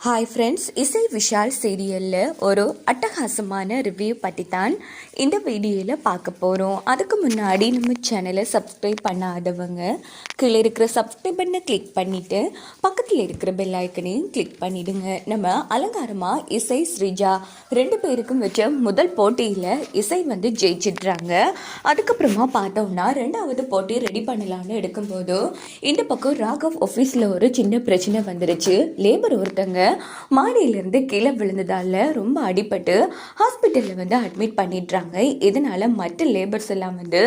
Hi friends இசை விஷால் சீரியலில் ஒரு அட்டகாசமான ரிவ்யூ பற்றி தான் இந்த வீடியோவில் பார்க்க போகிறோம் அதுக்கு முன்னாடி நம்ம சேனலை சப்ஸ்கிரைப் பண்ணாதவங்க கீழே இருக்கிற சப்ஸ்கிரைப் பண்ண கிளிக் பண்ணிவிட்டு பக்கத்தில் இருக்கிற பெல் ஐக்கனையும் கிளிக் பண்ணிவிடுங்க நம்ம அலங்காரமாக இசை ஸ்ரீஜா ரெண்டு பேருக்கும் வச்ச முதல் போட்டியில் இசை வந்து ஜெயிச்சிடுறாங்க. அதுக்கப்புறமா பார்த்தோம்னா ரெண்டாவது போட்டி ரெடி பண்ணலான்னு எடுக்கும்போது இந்த பக்கம் ராகவ் ஆஃபீஸில் ஒரு சின்ன பிரச்சனை வந்துருச்சு. லேபர் ஒருத்தங்க மாடியிலேருந்து கீழே விழுந்ததால ரொம்ப அடிபட்டு ஹாஸ்பிட்டலில் வந்து அட்மிட் பண்ணிடுறாங்க. இதனால மற்ற லேபர்ஸ் எல்லாம் வந்து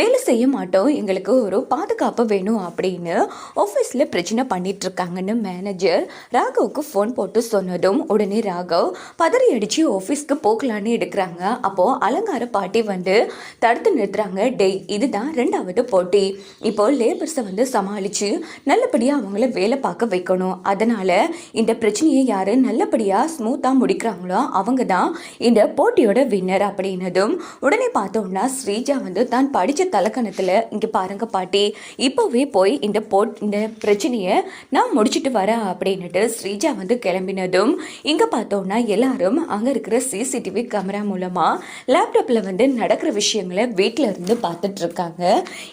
வேலை செய்ய மாட்டோம். எங்களுக்கு ஒரு பாதுகாப்பு வேணும் அப்படின்னு ஆஃபீஸில் பிரச்சனை பண்ணிட்டுருக்காங்கன்னு மேனேஜர் ராகவுக்கு ஃபோன் போட்டு சொன்னதும் உடனே ராகவ் பதறி அடித்து ஆஃபீஸ்க்கு போகலான்னு எடுக்கிறாங்க. அப்போது அலங்கார பாட்டி வந்து தடுத்து நிறுத்துறாங்க. டேய் இதுதான் ரெண்டாவது போட்டி. இப்போ லேபர்ஸை வந்து சமாளித்து நல்லபடியாக அவங்கள வேலை பார்க்க வைக்கணும். அதனால் இந்த பிரச்சனை பிரச்சனையை யாரு நல்லபடியாக ஸ்மூத்தாக முடிக்கிறாங்களோ அவங்க தான் இந்த போட்டியோட வின்னர் அப்படின்னதும் உடனே பார்த்தோம்னா ஸ்ரீஜா வந்து தான் படித்த தலக்கணத்தில் இங்கே பாருங்க பாட்டி இப்போவே போய் இந்த போட் இந்த பிரச்சனையை நான் முடிச்சிட்டு வரேன் அப்படின்னுட்டு ஸ்ரீஜா வந்து கிளம்பினதும் இங்கே பார்த்தோம்னா எல்லாரும் அங்கே இருக்கிற சிசிடிவி கேமரா மூலமாக லேப்டாப்பில் வந்து நடக்கிற விஷயங்களை வீட்டில் இருந்து பார்த்துட்ருக்காங்க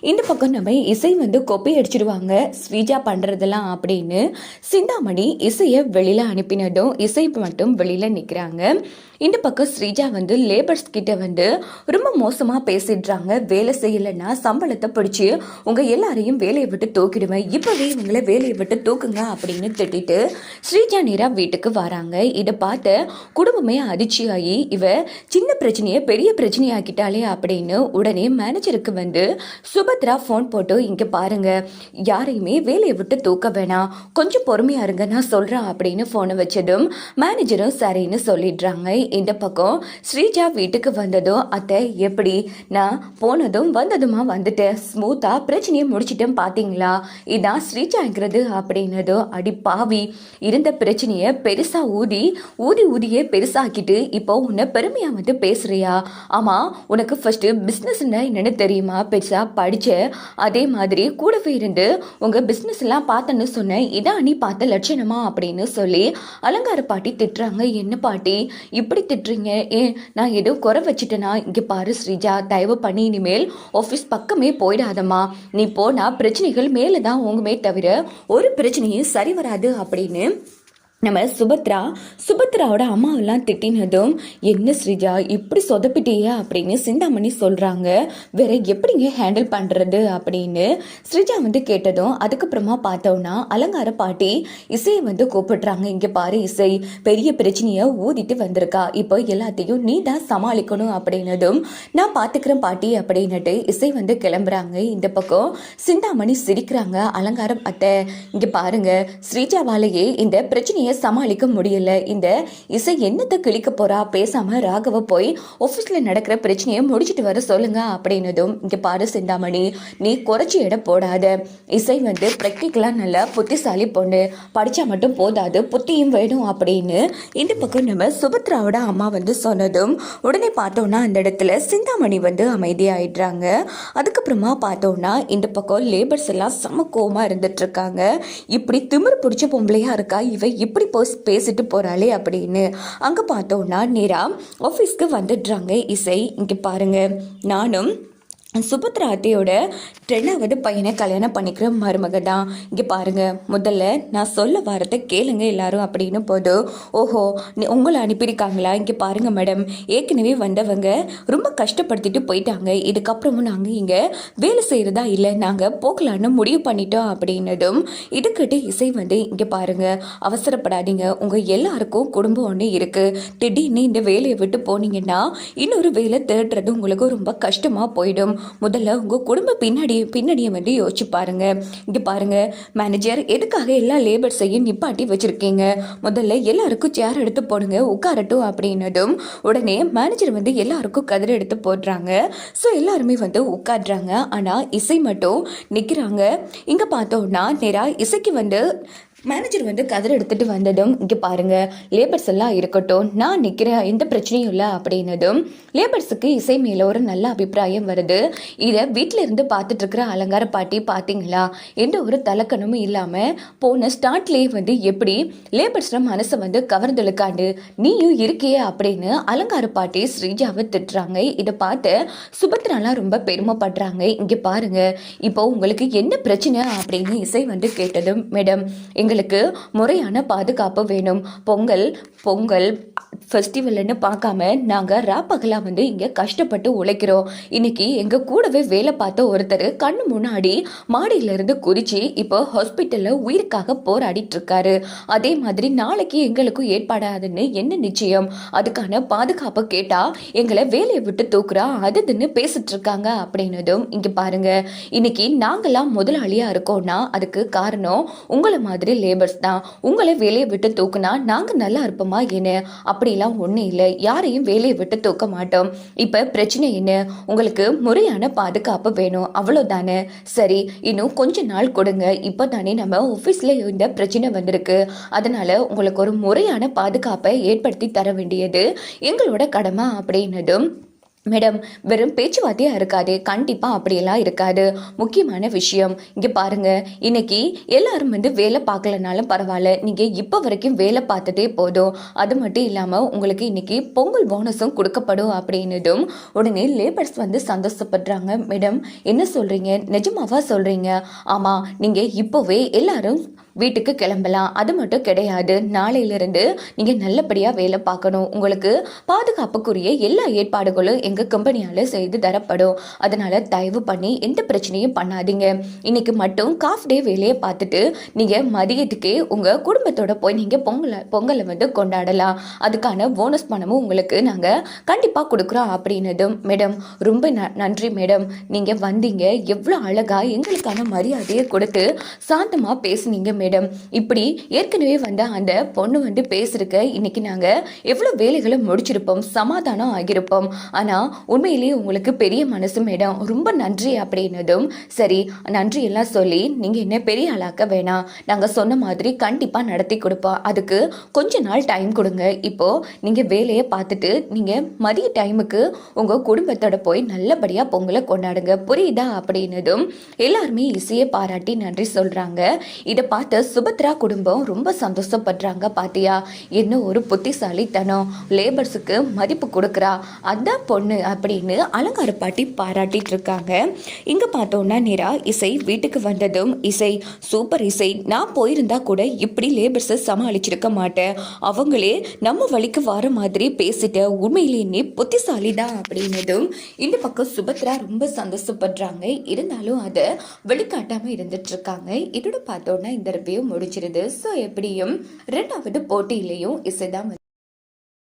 இந்த பக்கம் நம்ம இசை வந்து கொப்பி அடிச்சிடுவாங்க ஸ்ரீஜா பண்ணுறதெல்லாம் அப்படின்னு சிந்தாமணி இசையை வெளியில் அனுப்பினதும் இசை மட்டும் வெளியில் நிற்கிறாங்க இந்த பக்கம் ஸ்ரீஜா வந்து லேபர்ஸ் கிட்ட வந்து ரொம்ப மோசமாக பேசிடுறாங்க. வேலை செய்யலைன்னா சம்பளத்தை பிடிச்சி உங்கள் எல்லாரையும் வேலையை விட்டு தூக்கிடுவேன். இப்போவே இவங்களை வேலையை விட்டு தூக்குங்க அப்படின்னு திட்டிட்டு ஸ்ரீஜா நேராக வீட்டுக்கு வராங்க. இதை பார்த்து குடும்பமே அதிர்ச்சியாகி இவ சின்ன பிரச்சனையை பெரிய பிரச்சனையாக்கிட்டாலே அப்படின்னு உடனே மேனேஜருக்கு வந்து சுபத்ரா ஃபோன் போட்டு இங்கே பாருங்கள் யாரையுமே வேலையை விட்டு தூக்க வேணாம். கொஞ்சம் பொறுமையாக இருங்க நான் சொல்கிறேன் அப்படின்னு ஃபோனை வச்சதும் மேனேஜரும் சரின்னு சொல்லிடுறாங்க. இந்த பக்கம் ஸ்ரீஜா வீட்டுக்கு வந்ததும் அத்தை எப்படி? நான் போனதும் வந்ததுமா? வந்துட்டேன் ஸ்மூத்தாக பிரச்சனையை முடிச்சிட்டேன் பார்த்தீங்களா இதான் ஸ்ரீஜாங்கிறது அப்படின்னதும் அடி பாவி. இருந்த பிரச்சனையை பெருசாக ஊதி ஊதி ஊதியே பெருசாக்கிட்டு இப்போ உன்னை பெருமையாக வந்து பேசுகிறியா ஆமாம் உனக்கு ஃபஸ்ட்டு பிஸ்னஸ்னா என்னென்னு தெரியுமா? பெருசாக படித்த அதே மாதிரி கூடவே இருந்து உங்கள் பிஸ்னஸ் எல்லாம் பார்த்தேன்னு சொன்னேன். இதான் நீ பார்த்த லட்சணமா? அப்படின்னு சொல்லி அலங்கார பாட்டி திட்டுறாங்க என்ன பாட்டி? இப்படி திட்டுறீங்க? ஏ நான் ஏதோ குறை வச்சுட்டேனா? இங்கே பாரு ஸ்ரீஜா தயவு பண்ணி இனிமேல் ஆஃபீஸ் பக்கமே போயிடாதம்மா. நீ போனால் பிரச்சனைகள் மேலே தான் உங்கமே தவிர ஒரு பிரச்சனையும் சரி வராது அப்படின்னு நம்ம சுபத்ரா சுபத்ராவோட அம்மாவெல்லாம் திட்டினதும் என்ன ஸ்ரீஜா இப்படி சொதப்பிட்டியே? அப்படின்னு சிந்தாமணி சொல்கிறாங்க வேற எப்படிங்க ஹேண்டில் பண்ணுறது அப்படின்னு ஸ்ரீஜா வந்து கேட்டதும் அதுக்கப்புறமா பார்த்தோன்னா அலங்கார பாட்டி இசையை வந்து கூப்பிடுறாங்க. இங்கே பாரு இசை பெரிய பிரச்சனையை ஊதிட்டு வந்திருக்கா. இப்போ எல்லாத்தையும் நீ தான் சமாளிக்கணும். அப்படின்னதும் நான் பார்த்துக்கிறேன் பாட்டி அப்படின்னுட்டு இசை வந்து கிளம்புறாங்க. இந்த பக்கம் சிந்தாமணி சிரிக்கிறாங்க. அலங்காரம் அத்தை இங்கே பாருங்க ஸ்ரீஜாவாலேயே இந்த பிரச்சனையை சமாளிக்க முடியல. இந்த இசை என்னத்தை கிழிக்க போறா? பேசாம ராகவ போய் ஆஃபீஸ்ல நடக்கிற பிரச்சனையை முடிச்சிட்டு வர சொல்லுங்க அப்படின்னதும் இங்க பாரு சிந்தாமணி நீ குறைச்சி எடை போடாத. இசை வந்து ப்ராக்டிக்கலா நல்ல புத்திசாலி பொண்ணு. படிச்சா மட்டும் போதாது புத்தியும் வேணும் அப்படின்னு இந்த பக்கம் நம்ம சுபத்ராவோட அம்மா வந்து சொன்னதும் உடனே பார்த்தோம்னா அந்த இடத்துல சிந்தாமணி வந்து அமைதியாயிடுறாங்க. அதுக்கப்புறமா பார்த்தோம்னா இந்த பக்கம் லேபர்ஸ் எல்லாம் செம கோவமா இருந்துட்டு இருக்காங்க. இப்படி திமிரு பிடிச்ச பொம்பளையா இருக்கா? இவ இப்படி போஸ் பேசிட்டு போகிறாளே அப்படின்னு. அங்கே பார்த்தோன்னா நேரா ஆஃபீஸ்க்கு வந்துடுறாங்க இசை. இங்கே பாருங்கள் நானும் சுபத்ரா அத்தையோட ரெண்டாவது பையனை கல்யாணம் பண்ணிக்கிற மருமக தான். இங்கே பாருங்கள் முதல்ல நான் சொல்ல வாரத்தை கேளுங்க எல்லாரும் அப்படின்னு போது ஓஹோ நீ உங்களை அனுப்பியிருக்காங்களா? இங்கே பாருங்கள் மேடம் ஏற்கனவே வந்தவங்க ரொம்ப கஷ்டப்படுத்திட்டு போயிட்டாங்க. இதுக்கப்புறமும் நாங்கள் இங்கே வேலை செய்கிறதா இல்லை நாங்கள் போகலான்னு முடிவு பண்ணிட்டோம் அப்படின்னதும் இதுக்கிட்ட இசை வந்து இங்கே பாருங்கள் அவசரப்படாதீங்க. உங்கள் எல்லாருக்கும் குடும்பம் ஒன்று இருக்குது திடீர்னு இந்த வேலையை விட்டு போனீங்கன்னா இன்னொரு வேலை தேடுறது உங்களுக்கு ரொம்ப கஷ்டமாக போயிடும். முதல்ல உங்கள் குடும்ப பின்னாடி பின்னாடியை வந்து யோசிச்சு பாருங்க. இங்கே பாருங்க மேனேஜர் எதுக்காக எல்லா லேபர்ஸையும் நிப்பாட்டி வச்சுருக்கீங்க? முதல்ல எல்லாருக்கும் சேர் எடுத்து போடுங்க உட்காரட்டும் அப்படின்னதும் உடனே மேனேஜர் வந்து எல்லாருக்கும் கதிரை எடுத்து போடுறாங்க. ஸோ எல்லாருமே வந்து உட்காடுறாங்க ஆனால் இசை மட்டும் நிற்கிறாங்க இங்கே பார்த்தோம்னா நேராக இசைக்கு வந்து மேனேஜர் வந்து கதர் எடுத்துட்டு வந்ததும் இங்கே பாருங்க லேபர்ஸ் எல்லாம் இருக்கட்டும் நான் நிற்கிறேன் எந்த பிரச்சனையும் இல்லை அப்படின்னதும் லேபர்ஸுக்கு இசை மேல ஒரு நல்ல அபிப்பிராயம் வருது. இதை வீட்டில் இருந்து பார்த்துட்டு இருக்கிற அலங்கார பாட்டி பார்த்தீங்களா எந்த ஒரு தலக்கணமும் இல்லாமல் போன ஸ்டார்ட்லேயே வந்து எப்படி லேபர்ஸோட மனசை வந்து கவர்ந்தெழுக்காண்டு நீயும் இருக்கியே அப்படின்னு அலங்கார பாட்டி ஸ்ரீஜாவை திட்டுறாங்க. இதை பார்த்து சுபத்ராலாம் ரொம்ப பெருமைப்படுறாங்க. இங்கே பாருங்க இப்போ உங்களுக்கு என்ன பிரச்சனை? அப்படின்னு இசை வந்து கேட்டதும் மேடம் எங்களுக்கு முறையான பாதுகாப்பு வேணும். பொங்கல் பொங்கல் ஃபெஸ்டிவல்னு பார்க்காம நாங்கள் ராப்பகலாக வந்து இங்கே கஷ்டப்பட்டு உழைக்கிறோம். இன்னைக்கு எங்கள் கூடவே வேலை பார்த்த ஒருத்தர் கண்ணு முன்னாடி மாடியிலிருந்து குறித்து இப்போ ஹாஸ்பிட்டலில் உயிருக்காக போராடிட்டு இருக்காரு. அதே மாதிரி நாளைக்கு எங்களுக்கும் ஏற்பாடாதுன்னு என்ன நிச்சயம்? அதுக்கான பாதுகாப்பு கேட்டால் எங்களை வேலையை விட்டு தூக்குறா அதுன்னு பேசிட்டு இருக்காங்க அப்படின்னதும் இங்கே பாருங்க. இன்னைக்கு நாங்களாம் முதலாளியாக இருக்கோம்னா அதுக்கு காரணம் உங்களை மாதிரி லேபர்ஸ் தான். உங்களை வேலையை விட்டு தூக்குனா நாங்கள் நல்லா இருப்போமா என்ன? அப்படி அப்படிலாம் ஒன்றும் இல்லை. யாரையும் வேலையை விட்டு தூக்க மாட்டோம். இப்போ பிரச்சனை என்ன? உங்களுக்கு முறையான பாதுகாப்பு வேணும். அவ்வளோதானே சரி இன்னும் கொஞ்ச நாள் கொடுங்க. இப்போ தானே நம்ம ஆஃபீஸில் இந்த பிரச்சனை வந்திருக்கு. அதனால் உங்களுக்கு ஒரு முறையான பாதுகாப்பை ஏற்படுத்தி தர வேண்டியது எங்களோட கடமை அப்படின்னதும் மேடம் வெறும் பேச்சுவார்த்தையாக இருக்காது கண்டிப்பாக அப்படியெல்லாம் இருக்காது. முக்கியமான விஷயம் இங்கே பாருங்க இன்னைக்கு எல்லாரும் வந்து வேலை பார்க்கலனாலும் பரவாயில்ல நீங்கள் இப்போ வரைக்கும் வேலை பார்த்ததே போதும். அது மட்டும் இல்லாமல் உங்களுக்கு இன்னைக்கு பொங்கல் போனஸும் கொடுக்கப்படும் அப்படின்னதும் உடனே லேபர்ஸ் வந்து சந்தோஷப்படுறாங்க. மேடம் என்ன சொல்கிறீங்க நிஜமாவா சொல்கிறீங்க ஆமாம் நீங்கள் இப்போவே எல்லாரும் வீட்டுக்கு கிளம்பலாம். அது மட்டும் கிடையாது. நாளையிலிருந்து நீங்கள் நல்லபடியாக வேலை பார்க்கணும். உங்களுக்கு பாதுகாப்புக்குரிய எல்லா ஏற்பாடுகளும் எங்கள் கம்பெனியால் செய்து தரப்படும். அதனால் தயவு பண்ணி எந்த பிரச்சனையும் பண்ணாதீங்க. இன்னைக்கு மட்டும் காஃப் டே வேலையை பார்த்துட்டு நீங்கள் மதியத்துக்கே உங்கள் குடும்பத்தோட போய் நீங்கள் பொங்கலை பொங்கலை வந்து கொண்டாடலாம். அதுக்கான போனஸ் பணமும் உங்களுக்கு நாங்கள் கண்டிப்பாக கொடுக்குறோம் அப்படின்னதும். மேடம் ரொம்ப ந நன்றி மேடம். நீங்கள் வந்தீங்க. எவ்வளோ அழகாக எங்களுக்கான மரியாதையை கொடுத்து சாந்தமாக பேசுனீங்க மேடம். இப்படி ஏற்கனவே வந்த அந்த பொண்ணு வந்து பேசுறதுக்கு இன்னைக்கு நாங்கள் எவ்வளோ வேலைகளை முடிச்சிருப்போம் சமாதானம் ஆகியிருப்போம். ஆனால் உண்மையிலேயே உங்களுக்கு பெரிய மனசு மேடம். ரொம்ப நன்றி அப்படின்னதும் சரி நன்றி எல்லாம் சொல்லி நீங்கள் என்ன பெரிய ஆளாக்க வேணாம். நாங்கள் சொன்ன மாதிரி கண்டிப்பாக நடத்தி கொடுப்போம் அதுக்கு கொஞ்ச நாள் டைம் கொடுங்க. இப்போ நீங்கள் வேலையை பார்த்துட்டு நீங்கள் மதிய டைமுக்கு உங்கள் குடும்பத்தோட போய் நல்லபடியாக பொங்கலை கொண்டாடுங்க. புரியுதா அப்படின்னதும் எல்லாருமே இசையை பாராட்டி நன்றி சொல்கிறாங்க இதை பார்த்து சுபத்ரா குடும்பம் ரொம்ப சந்தோஷப்படுறாங்க பாத்தியா? என்ன ஒரு புத்திசாலித்தனம். லேபர்ஸுக்கு மதிப்பு கொடுக்குறா. அதான் பொண்ணு அப்படின்னு அலங்கார பாட்டி பாராட்டிட்டு இருக்காங்க. இங்கே பார்த்தோன்னா நேரா இசை வீட்டுக்கு வந்ததும் இசை சூப்பர் இசை. நான் போயிருந்தா கூட இப்படி லேபர்ஸை சமாளிச்சிருக்க மாட்டேன். அவங்களே நம்ம வழிக்கு வர மாதிரி பேசிட்ட உண்மையிலேயே நீ புத்திசாலி தான் அப்படின்னதும் இந்த பக்கம் சுபத்ரா ரொம்ப சந்தோஷப்படுறாங்க. இருந்தாலும் அதை வெளிக்காட்டாம இருந்துட்டு இருக்காங்க. இதோட பார்த்தோன்னா இந்த இன்டர்வியூ முடிச்சிருது. ஸோ எப்படியும் ரெண்டாவது போட்டியிலையும் இசைதான்